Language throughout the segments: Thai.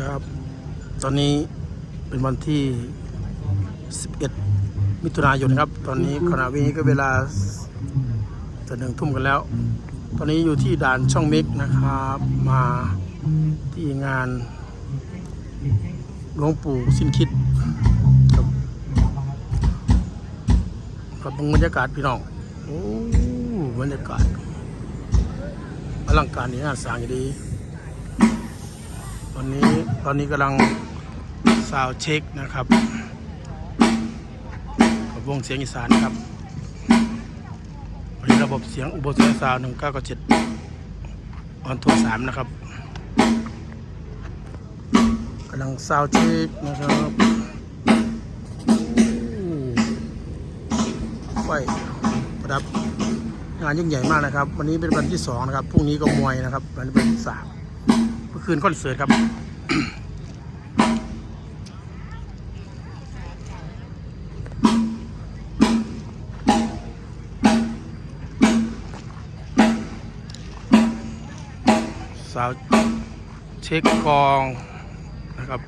ครับ ตอนนี้เป็นวันที่ 11 มิถุนายนครับ ตอนนี้ขณะนี้ก็เวลาจะหนึ่งทุ่มกันแล้ว ตอนนี้อยู่ที่ด่านช่องเม็กนะครับ มาที่งานหลวงปู่สิ้นคิดครับกับบรรยากาศพี่น้องโอ้บรรยากาศอลังการนี่งานสร้างอย่างดี ตอนนี้ตอนนี้กำลังซาวเช็คนะครับกับวงเสียงอีสานครับวันนี้ระบบเสียงอุโบสถซาวหนึ่งเก้าเจ็ดออนทัวสามนะครับกำลังซาวเช็คนะครับไฟประดับงานยิ่งใหญ่มากนะครับ วันนี้เป็นวันที่สองนะครับพรุ่งนี้ก็มวยนะครับวันนี้เป็นวันที่สาม มื่อคืนคอนเสิร์ตครับสาวเช็คกองนะครับ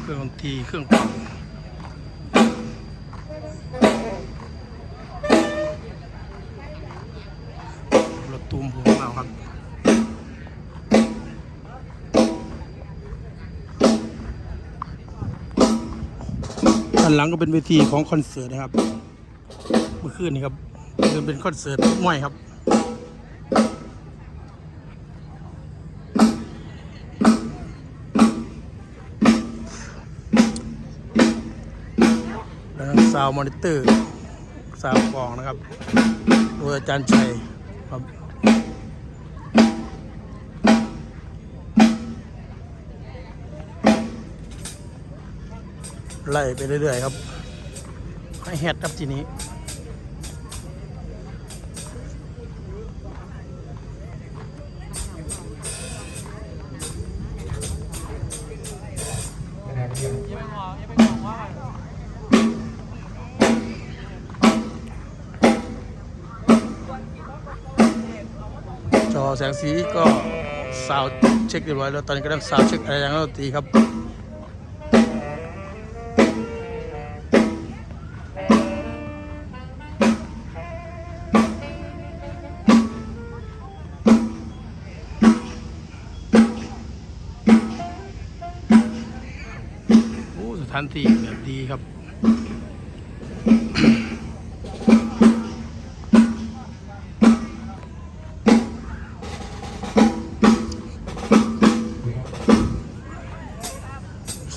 เครื่องดนตรีเครื่องเป่า ด้านหลังก็เป็นเวทีของคอนเสิร์ตนะครับ เมื่อคืนนี้ครับคือเป็นคอนเสิร์ตมวยครับแล้วซาวมอนิเตอร์ซาวกลองนะครับ โดยอาจารย์ชัยครับ ไล่ไปเรื่อยๆครับให้แฮดครับทีนี้จอแสงสีก็ซาวเช็คเรียบร้อยแล้วตอนนี้ก็ต้องซาวเช็คอะไรอย่างนั้นดนตรีครับ ถานที่แบบดีครับ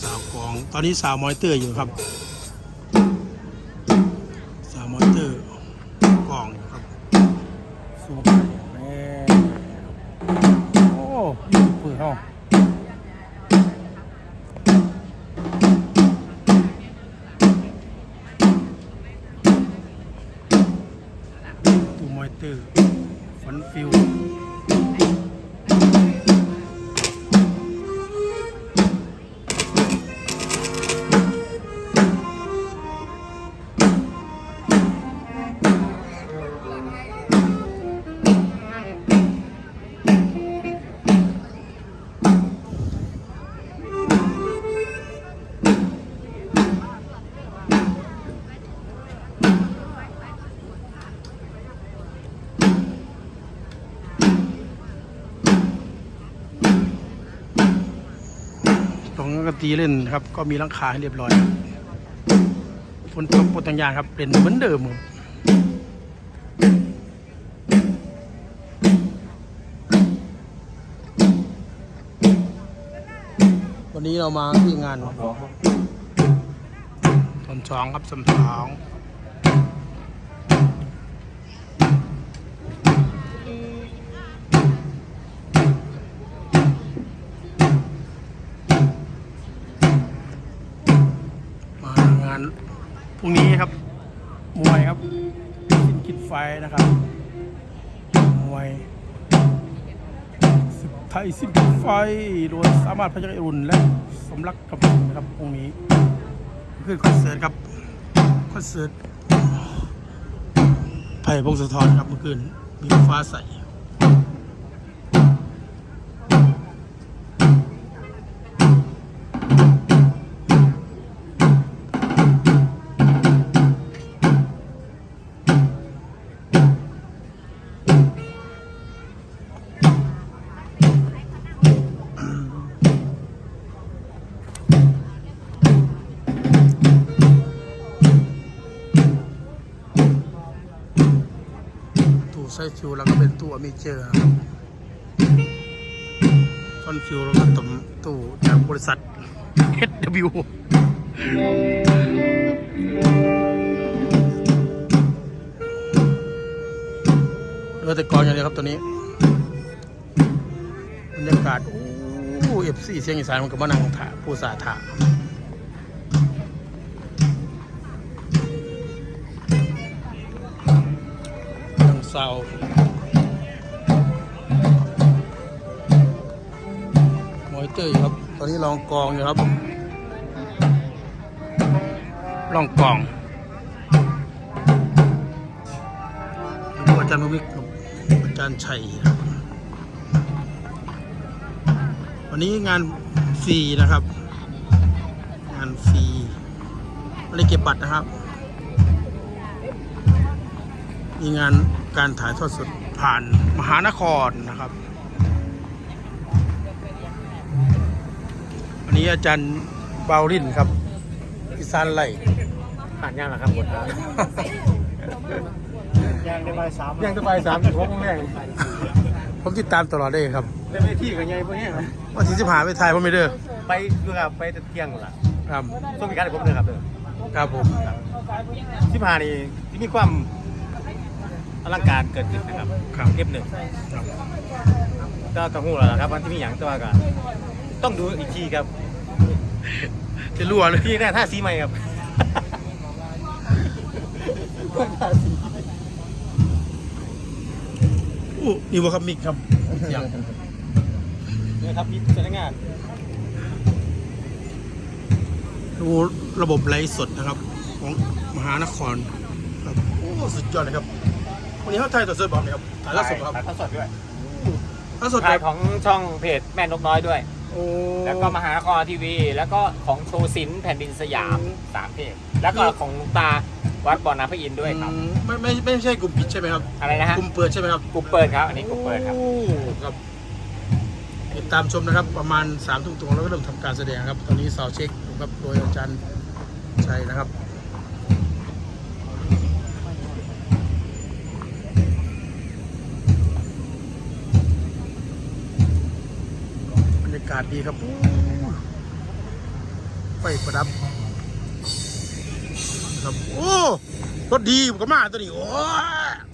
สาวกอง ตอนนี้สาวมอยเตอร์อยู่ครับ ตรงนั้นก็ตีเล่นครับ ก็มีลังคาให้เรียบร้อยฝนตกปดต่างอย่างครับ เป็นเหมือนเดิมครับวันนี้เรามาที่งานตอนสองครับสมสอง พรุ่งนี้ครับ มวยครับสินคิดไฟนะครับ มวยศึกไทยสินคิดไฟโดยสามารถพยัคฆ์รุ่นและสมรักกำลังนะครับพรุ่งนี้คือคอนเสิร์ตครับคอนเสิร์ตไผ่พงศธรครับเมื่อคืนมีฟ้าใส ไซฟิวแล้วก็เป็นตู้อเมเจอร์นะครับฟอนฟิวแล้วก็ตุ่มตู้จากบริษัท HW เรือแต่กรอย่างเดียวครับตัวนี้บรรยากาศ โอ้เอฟซีเสียงอีสานมันก็มานั่งถาผู้สาถา นังเศร้าหมอยเตอร์อยู่ครับ ตอนนี้ลองกองอยู่ครับ ลองกองดูอาจารย์มวิกกับอาจารย์ชัยวันนี้งานฟรีนะครับ งานฟรีไม่ได้เก็บบัตรนะครับ มีงานการถ่ายทอดสดผ่านมหานครนะครับ วันนี้อาจารย์เบาลินครับอีสานไล่ผ่านย่างเหรอครับหมดแล้วย่างได้ใบสามย่างได้ใบสามถึงหกโมงแรกผมติดตามตลอดเลยครับได้ไปที่กับยายพวกนี้ครับวันที่สิบหาไปถ่ายผมไม่เด้อไปดูครับไปแต่เที่ยงหมดละครับช่วงมีการผมเลยครับเด้อครับผมที่ผ่านนี่ที่มีความอ ลังการเกิดขึ้นนะครับครับเอฟหนึ่งครับก็กระหูแล้วนะครับวันที่มีอย่างตัวก็ต้องดูอีกทีครับจะรั่วเลยที่แน่ท่าซีใหม่ครับอู้นี่ว่าครับมิกครับเสียงนี่ครับมีพนักงานดูระบบไลฟ์สดนะครับ ของมหานครครับโอ้สุดยอดเลยครับ วันนี้เขาถ่ายตัวสดบอมเลยครับถ่ายล่าสุดครับถ่ายทอดสดด้วยล่าสุดถ่ายคขรับองช่องเพจแม่นกน้อยด้วย โอ้แล้วก็มหานครทีวี แล้วก็ของโชว์ศิลป์แผ่นดินสยามสามเพจแล้วก็ของหลุงตาวัดบ่อน้ำพระอินทร์ด้วยครับอืมไม่ไม่ไม่ใช่กลุ่มปิดใช่ไหมครับ อะไรนะฮะกลุ่มเปิดใช่ไหมครับ กลุ่มเปิดครับ อันนี้กลุ่มเปิดครับโอ้ครับ ติดตามชมนะครับประมาณสามทุ่มตรงแล้วก็เริ่มทำการแสดงครับ ตอนนี้สาวเช็คอยู่ครับโดยอาจารย์ชัยนะครับ บรรยากาศดีครับโอ้ไฟประดับนะครับโอ้รถดีผมก็มาตัวนี้โอ้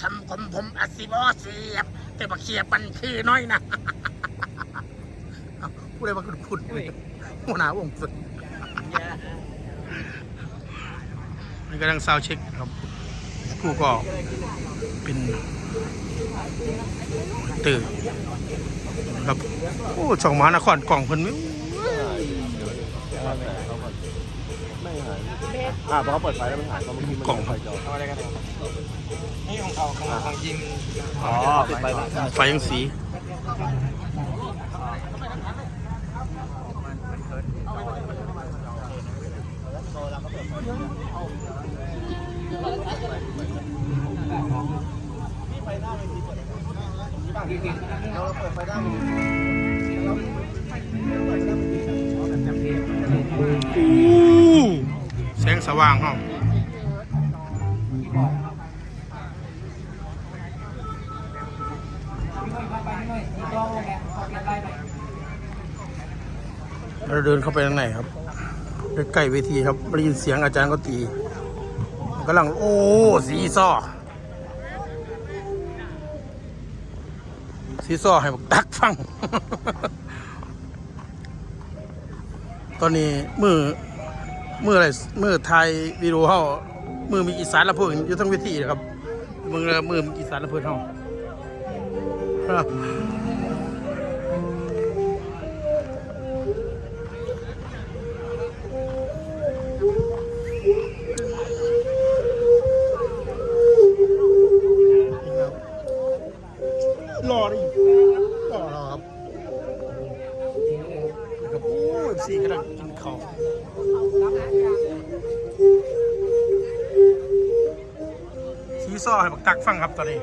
ทำผมผมอัดสิบอเสียบ แต่บักเขียบมันคือน้อยนะเอาพูดอะไรมาคุณพูดหัวหน้าวงฝึกนี่กำลังซาวด์เช็คครับผู้ก็เป็น ตื่นครับ โอ้ช่องหมานครกล่องเพิ่นไม่อ่าพอเขาเปิดไฟแล้วมันหายเพราะเมื่อกี้มันกล่องครับเอาอะไรกันนี่ของเขาของของยิงอ๋อปิดไฟแล้วไฟยังสี อู้แสงสว่างห้องเราเดินเข้าไปข้างในครับใกล้เวทีครับได้ยินเสียงอาจารย์ก็ตีกำลังโอ้สีซ้อ สีซ้อให้บักตักฟัง ตอนนี้มือมืออะไรมือไทยวิดีโอเฮามือมีอีสานละเพื่ออยู่ทั้งเวทีนะครับมือมือมีอีสานละเพื่อเฮา ซีซ้อให้บักตักฟังครับตอนนี้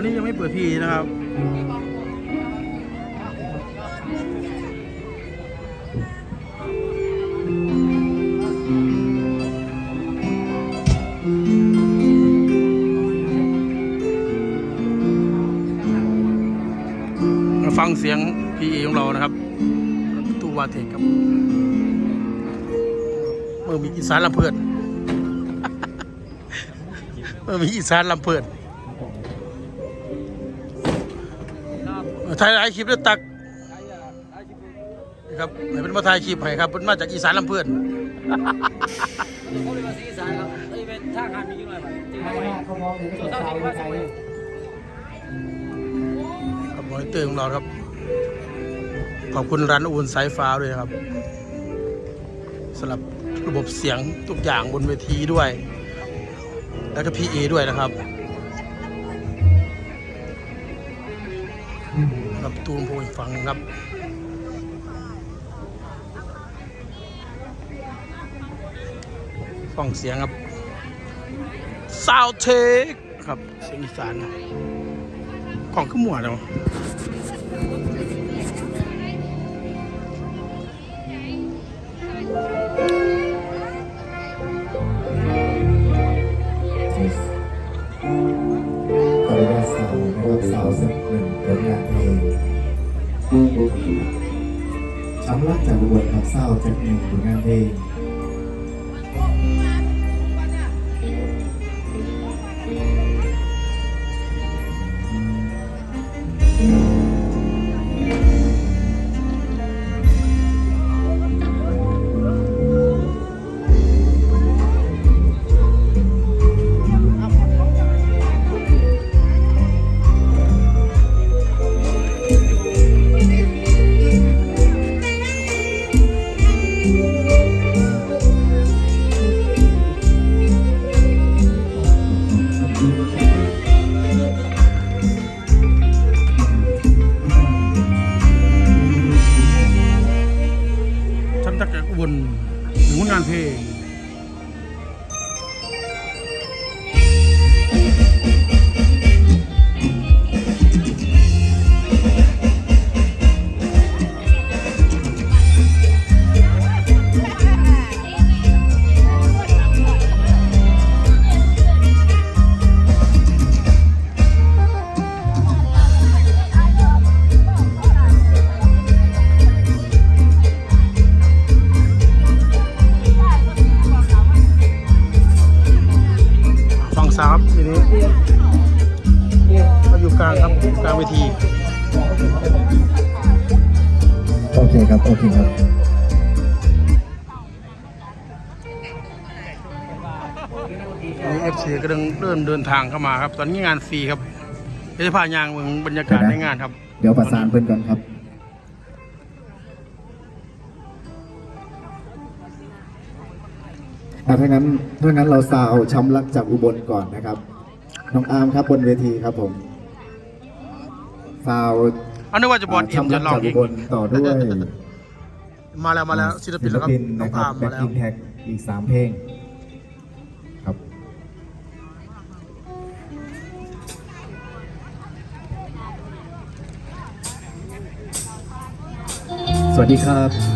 อนนี้ยังไม่เปิดพีนะครับ มาฟังเสียงพีของเรานะครับตู้วาเทคครับเมื่อมีอีสานลำเพลินเมื่อมีอีสานลำเพลิ ถ่ายหลายคลิปด้วยตักนะครับให้เป็นมาถ่ายคลิปให้ครับเป็นมาจากอีสานลำเพลินเขาเลยมาซีสานครับเอ้ยเป็นท่าการมีกี่หน่อยมั้ยจริงไม่ไหมน่าเขามองเลยเขาสาวไม่ใช่ครับมอนิเตอร์ของเราครับ ขอบคุณร้านอุ่นสายฟ้าด้วยนะครับสำหรับระบบเสียงทุกอย่างบนเวทีด้วย แล้วก็พีเอด้วยนะครับ ครับตูนโพอีกฝั่งครับฟังเสียงครับซาวเทคครับเสียงอีสานของขึ้นหมวดเนา รักจากอุบลครับสาจากหนึ่งผลงานเพลง บลถึงผลงานเพลง สาวครับทีนี้เราอยู่กลางครับกลางเวที โอเคครับ โอเคครับอันนี้เอฟซีกำลังเริ่มเดินทางเข้ามาครับ ตอนนี้งานฟรีครับเดี๋ยวจะพายางเมืองบรรยากาศในงานครับ เดี๋ยวประสานเพื่อนก่อนครับ ถ้างั้นถ้างั้นเราสาวช้ำรักจากอุบลก่อนนะครับ น้องอาร์มครับบนเวทีครับผมสาวอันนี้ว่าจะบอลเอ็มช้ำจะรักลองจากอีอุก บลต่อด้วยมาแล้วมาแล้วศิลปินแล้วครับน้องนะครัอาบร์มแบ็มาคแล้ว อินแท็กอีกสามเพลงครับ สวัสดีครับ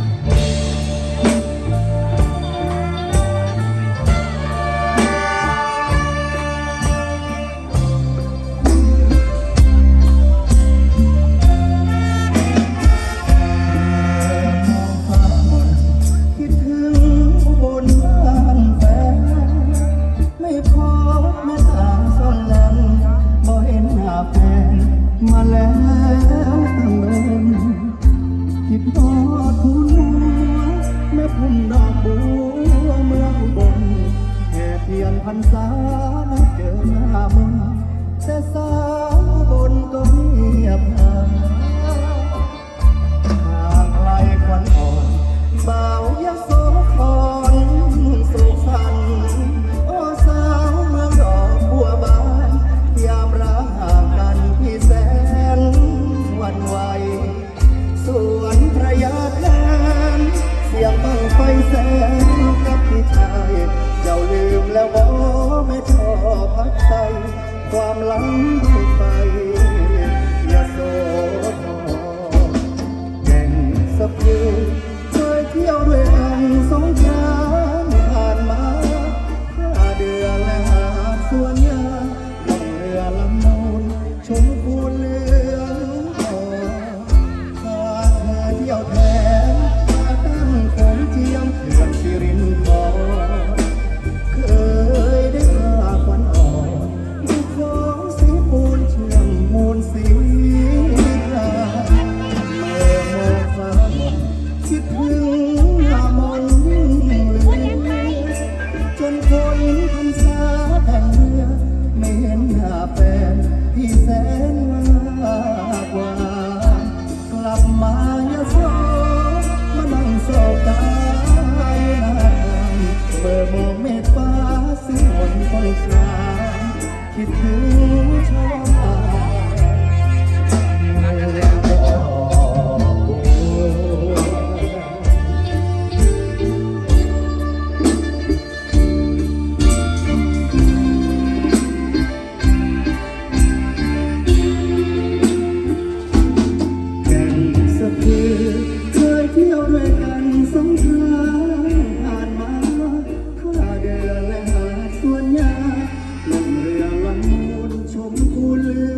过了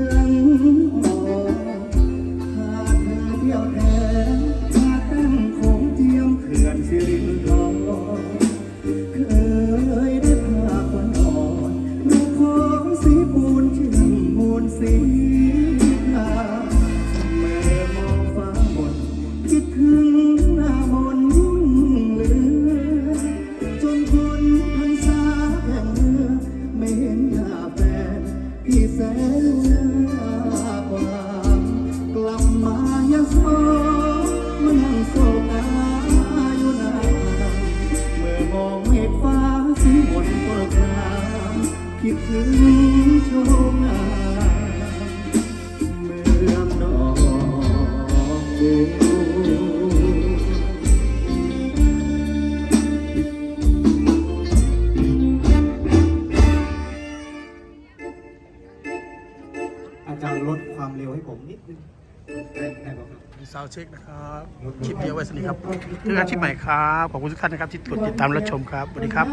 เช็คนะครับคลิปเดียวไว้สนิทครับเจอกันคลิปใหม่ครับ ขอบคุณทุกท่านนะครับที่กดติดตามและชมครับสวัสดีครับ